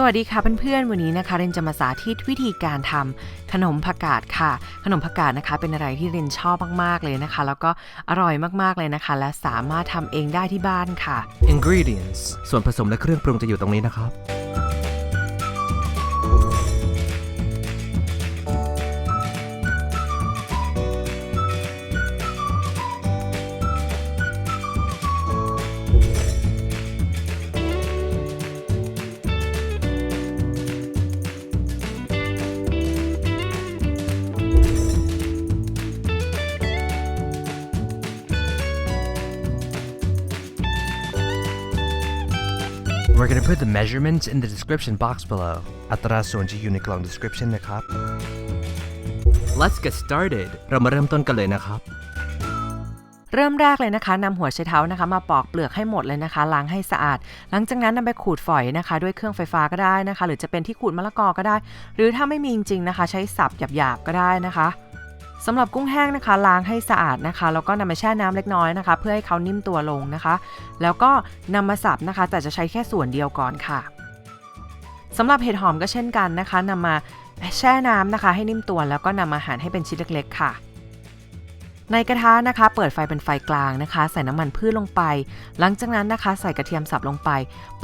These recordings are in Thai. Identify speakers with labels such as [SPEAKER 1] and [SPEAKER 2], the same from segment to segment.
[SPEAKER 1] สวัสดีค่ะเพื่อนๆ วันนี้นะคะเรนจะมาสาธิตวิธีการทำขนมผักกาดค่ะ ขนมผักกาดนะคะ เป็นอะไรที่เรนชอบมากๆเลยนะคะ แล้วก็อร่อยมากๆเลยนะคะ และสามารถทำเองได้ที่บ้านค่ะ
[SPEAKER 2] Ingredients ส่วนผสมและเครื่องปรุงจะอยู่ตรงนี้นะครับ We're gonna put the measurements in the description box below อัตราส่วนจะอยู่ในกล่อง description นะครับ Let's get started เรามาเริ่มต้นกันเลยนะครับ
[SPEAKER 1] เริ่มแรกเลยนะคะนำหัวไชเท้านะคะ มาปอกเปลือกให้หมดเลยนะคะล้างให้สะอาด หลังจากนั้นนำไปขูดฝอยนะคะ ด้วยเครื่องไฟฟ้าก็ได้นะคะ หรือจะเป็นที่ขูดมะละกอก็ได้ หรือถ้าไม่มีจริงๆนะคะ ใช้สับหยาบๆก็ได้นะคะ สำหรับกุ้งแห้งนะคะ ล้างให้สะอาดนะคะแล้วก็นำมาแช่น้ำเล็กน้อยนะคะ เพื่อให้เขานิ่มตัวลงนะคะ แล้วก็นำมาสับนะคะ แต่จะใช้แค่ส่วนเดียวก่อนค่ะสำหรับเห็ดหอมก็เช่นกันนะคะนำมาแช่น้ำนะคะ ให้นิ่มตัวแล้วก็นำมาหั่นให้เป็นชิ้นเล็ก ๆ ค่ะ ในกระทะนะคะ เปิดไฟเป็นไฟกลางนะคะ ใส่น้ำมันพืชลงไป หลังจากนั้นนะคะ ใส่กระเทียมสับลงไป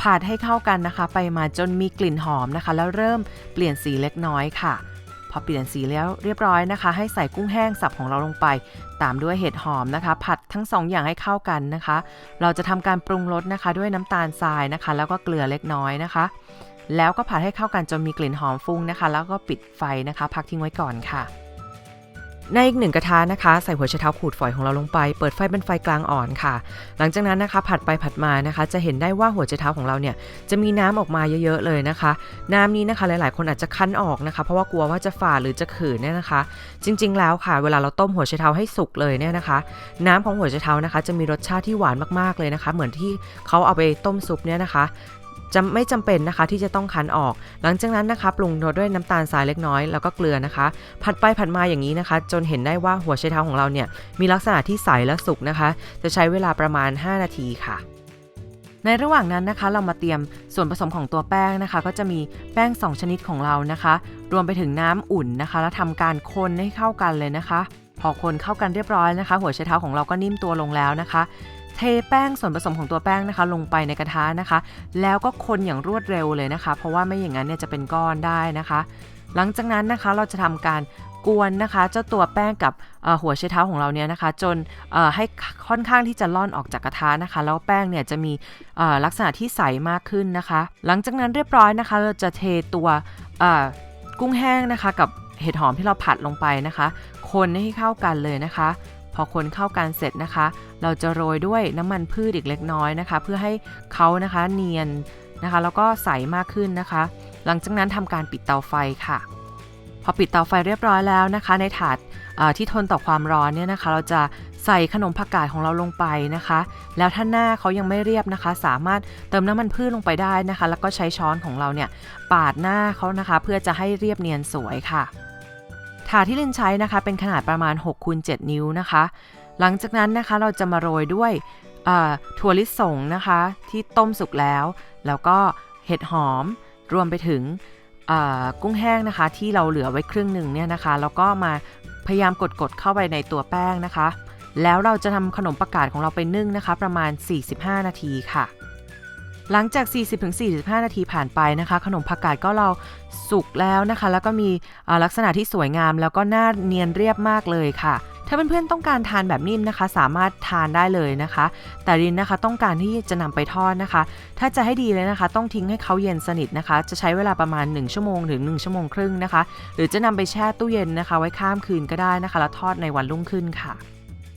[SPEAKER 1] ผัดให้เข้ากันนะคะ ไปมาจนมีกลิ่นหอมนะคะ แล้วเริ่มเปลี่ยนสีเล็กน้อยค่ะ พอเปลี่ยนสีแล้วเรียบร้อยนะคะ ให้ใส่กุ้งแห้งสับของเราลงไป ตามด้วยเห็ดหอมนะคะ ผัดทั้งสองอย่างให้เข้ากันนะคะ เราจะทำการปรุงรสนะคะ ด้วยน้ำตาลทรายนะคะ แล้วก็เกลือเล็กน้อยนะคะ แล้วก็ผัดให้เข้ากันจนมีกลิ่นหอมฟุ้งนะคะ แล้วก็ปิดไฟนะคะ พักทิ้งไว้ก่อนค่ะ ในอีกหนึ่งกระทะนะคะ ใส่หัวไชเท้าขูดฝอยของเราลงไป เปิดไฟเป็นไฟกลางอ่อนค่ะ หลังจากนั้นนะคะ ผัดไปผัดมานะคะ จะเห็นได้ว่าหัวไชเท้าของเราเนี่ยจะมีน้ำออกมาเยอะๆเลยนะคะ น้ำนี้นะคะหลายๆ คนอาจจะคั้นออกนะคะ เพราะว่ากลัวว่าจะฝาดหรือจะขืนเนี่ยนะคะ จริง ๆ แล้วค่ะ เวลาเราต้มหัวไชเท้าให้สุกเลยเนี่ยนะคะ น้ำของหัวไชเท้านะคะ จะมีรสชาติที่หวานมากๆเลยนะคะ เหมือนที่เขาเอาไปต้มซุปเนี่ยนะคะ จะไม่จำเป็นนะคะที่จะต้องคั้นออก หลังจากนั้นนะคะปรุงรสด้วยน้ำตาลทรายเล็กน้อยแล้วก็เกลือนะคะ ผัดไปผัดมาอย่างนี้นะคะ จนเห็นได้ว่าหัวไชเท้าของเราเนี่ยมีลักษณะที่ใสและสุกนะคะ จะใช้เวลาประมาณ 5 นาทีค่ะในระหว่างนั้นนะคะเรามาเตรียมส่วนผสมของตัวแป้งนะคะ ก็จะมีแป้ง 2 ชนิดของเรานะคะ รวมไปถึงน้ำอุ่นนะคะ แล้วทำการคนให้เข้ากันเลยนะคะ พอคนเข้ากันเรียบร้อยนะคะ หัวไชเท้าของเราก็นิ่มตัวลงแล้วนะคะ เทแป้งส่วนผสมของตัวแป้งนะคะ ลงไปในกระทะนะคะ แล้วก็คนอย่างรวดเร็วเลยนะคะ เพราะว่าไม่อย่างนั้นเนี่ยจะเป็นก้อนได้นะคะ หลังจากนั้นนะคะเราจะทำการกวนนะคะ เจ้าตัวแป้งกับหัวไชเท้าของเราเนี่ยนะคะ จนให้ค่อนข้างที่จะล่อนออกจากกระทะนะคะ แล้วแป้งเนี่ยจะมีลักษณะที่ใสมากขึ้นนะคะ หลังจากนั้นเรียบร้อยนะคะ เราจะเทตัวกุ้งแห้งนะคะ กับเห็ดหอมที่เราผัดลงไปนะคะ คนให้เข้ากันเลยนะคะ พอคนเข้ากันเสร็จนะคะ เราจะโรยด้วยน้ำมันพืชอีกเล็กน้อยนะคะ เพื่อให้เขานะคะเนียนนะคะ แล้วก็ใสมากขึ้นนะคะ หลังจากนั้นทำการปิดเตาไฟค่ะ พอปิดเตาไฟเรียบร้อยแล้วนะคะ ในถาดที่ทนต่อความร้อนเนี่ยนะคะ เราจะใส่ขนมผักกาดของเราลงไปนะคะ แล้วถ้าหน้าเขายังไม่เรียบนะคะ สามารถเติมน้ำมันพืชลงไปได้นะคะ แล้วก็ใช้ช้อนของเราเนี่ยปาดหน้าเขานะคะ เพื่อจะให้เรียบเนียนสวยค่ะาที่ลินใช้นะคะเป็นขนาดประมาณ6คูณ7นิ้วนะคะ หลังจากนั้นนะคะเราจะมาโรยด้วยถั่วลิสงนะคะที่ต้มสุกแล้ว แล้วก็เห็ดหอมรวมไปถึงกุ้งแห้งนะคะ ที่เราเหลือไว้ครึ่งหนึ่งเนี่ยนะคะ แล้วก็มาพยายามกดๆเข้าไปในตัวแป้งนะคะ แล้วเราจะทำขนมประกาศของเราไปนึ่งนะคะ ประมาณ 45 นาทีค่ะ หลังจาก 40-45 นาทีผ่านไปนะคะ ขนมผักกาดก็เราสุกแล้วนะคะ แล้วก็มีลักษณะที่สวยงาม แล้วก็หน้าเนียนเรียบมากเลยค่ะถ้าเพื่อนๆต้องการทานแบบนิ่มนะคะ สามารถทานได้เลยนะคะ แต่รินนะคะต้องการที่จะนำไปทอดนะคะ ถ้าจะให้ดีเลยนะคะ ต้องทิ้งให้เขาเย็นสนิทนะคะ จะใช้เวลาประมาณ 1 ชั่วโมงถึง 1 ชั่วโมงครึ่งนะคะ หรือจะนำไปแช่ตู้เย็นนะคะ ไว้ข้ามคืนก็ได้นะคะ แล้วทอดในวันรุ่งขึ้นค่ะ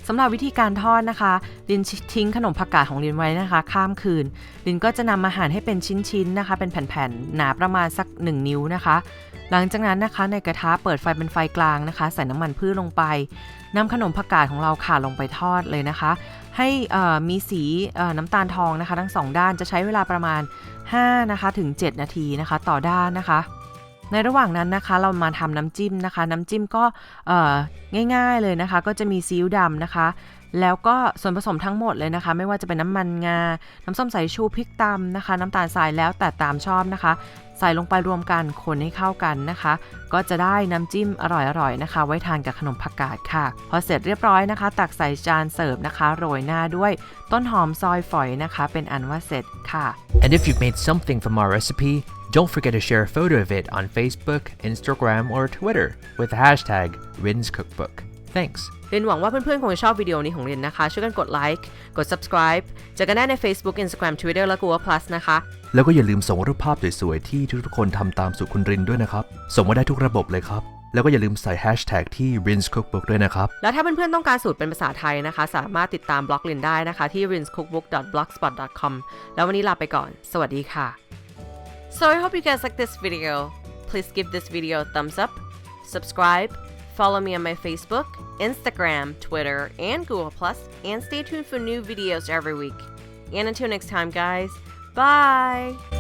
[SPEAKER 1] สำหรับวิธีการทอดนะคะ ลินทิ้งขนมผักกาดของลินไว้นะคะ ข้ามคืน ลินก็จะนำมาหั่นให้เป็นชิ้นๆนะคะ เป็นแผ่นๆหนาประมาณสัก 1 นิ้วนะคะ หลังจากนั้นนะคะในกระทะเปิดไฟเป็นไฟกลางนะคะ ใส่น้ำมันพืชลงไปนำขนมผักกาดของเราค่ะลงไปทอดเลยนะคะ ให้มีสีน้ำตาลทองนะคะ ทั้งสองด้านจะใช้เวลาประมาณ5นะคะถึง 7 นาทีนะคะ ต่อด้านนะคะ ในระหว่างนั้นนะคะเรามาทำน้ำจิ้มนะคะ น้ำจิ้มก็ง่ายๆเลยนะคะ ก็จะมีซีอิ๊วดำนะคะ แล้วก็ส่วนผสมทั้งหมดเลยนะคะ ไม่ว่าจะเป็นน้ำมันงา น้ำส้มสายชูพริกตำนะคะ น้ำตาลทรายแล้วแต่ตามชอบนะคะ ใส่ลงไปรวมกันคนให้เข้ากันนะคะ ก็จะได้น้ำจิ้มอร่อยๆนะคะ ไว้ทานกับขนมผักกาดค่ะ พอเสร็จเรียบร้อยนะคะ ตักใส่จานเสิร์ฟนะคะ โรยหน้าด้วยต้นหอมซอยฝอยนะคะ เป็นอันว่าเสร็จค่ะ
[SPEAKER 2] And if you've made something from our recipe, don't forget to share a photo of it on Facebook, Instagram, or Twitter with the hashtag RinsCookbook. Thanks.
[SPEAKER 1] เรียนหวังว่าเพื่อนๆ คงจะชอบวิดีโอนี้ของเรียนนะคะ ช่วยกันกดไลค์ กด subscribe เจอกันได้ใน Facebook Instagram Twitter และ Google Plus นะคะ
[SPEAKER 2] แล้วก็อย่าลืมส่งรูปภาพสวยๆ ที่ทุกๆ คนทำตามสูตรคุณรินด้วยนะครับ ส่งมาได้ทุกระบบเลยครับ แล้วก็อย่าลืมใส่แฮชแท็กที่ Rins Cookbook ด้วยนะครับ
[SPEAKER 1] แล้วถ้าเพื่อนๆ ต้องการสูตรเป็นภาษาไทยนะคะ สามารถติดตามบล็อกเรียนได้นะคะที่ rinscookbook.blogspot.com แล้ววันนี้ลาไปก่อน สวัสดีค่ะ so I hope you guys like this video. Please give this video a thumbs up subscribe follow me on my Facebook Instagram Twitter and Google Plus and stay tuned for new videos every week. And until next time guys bye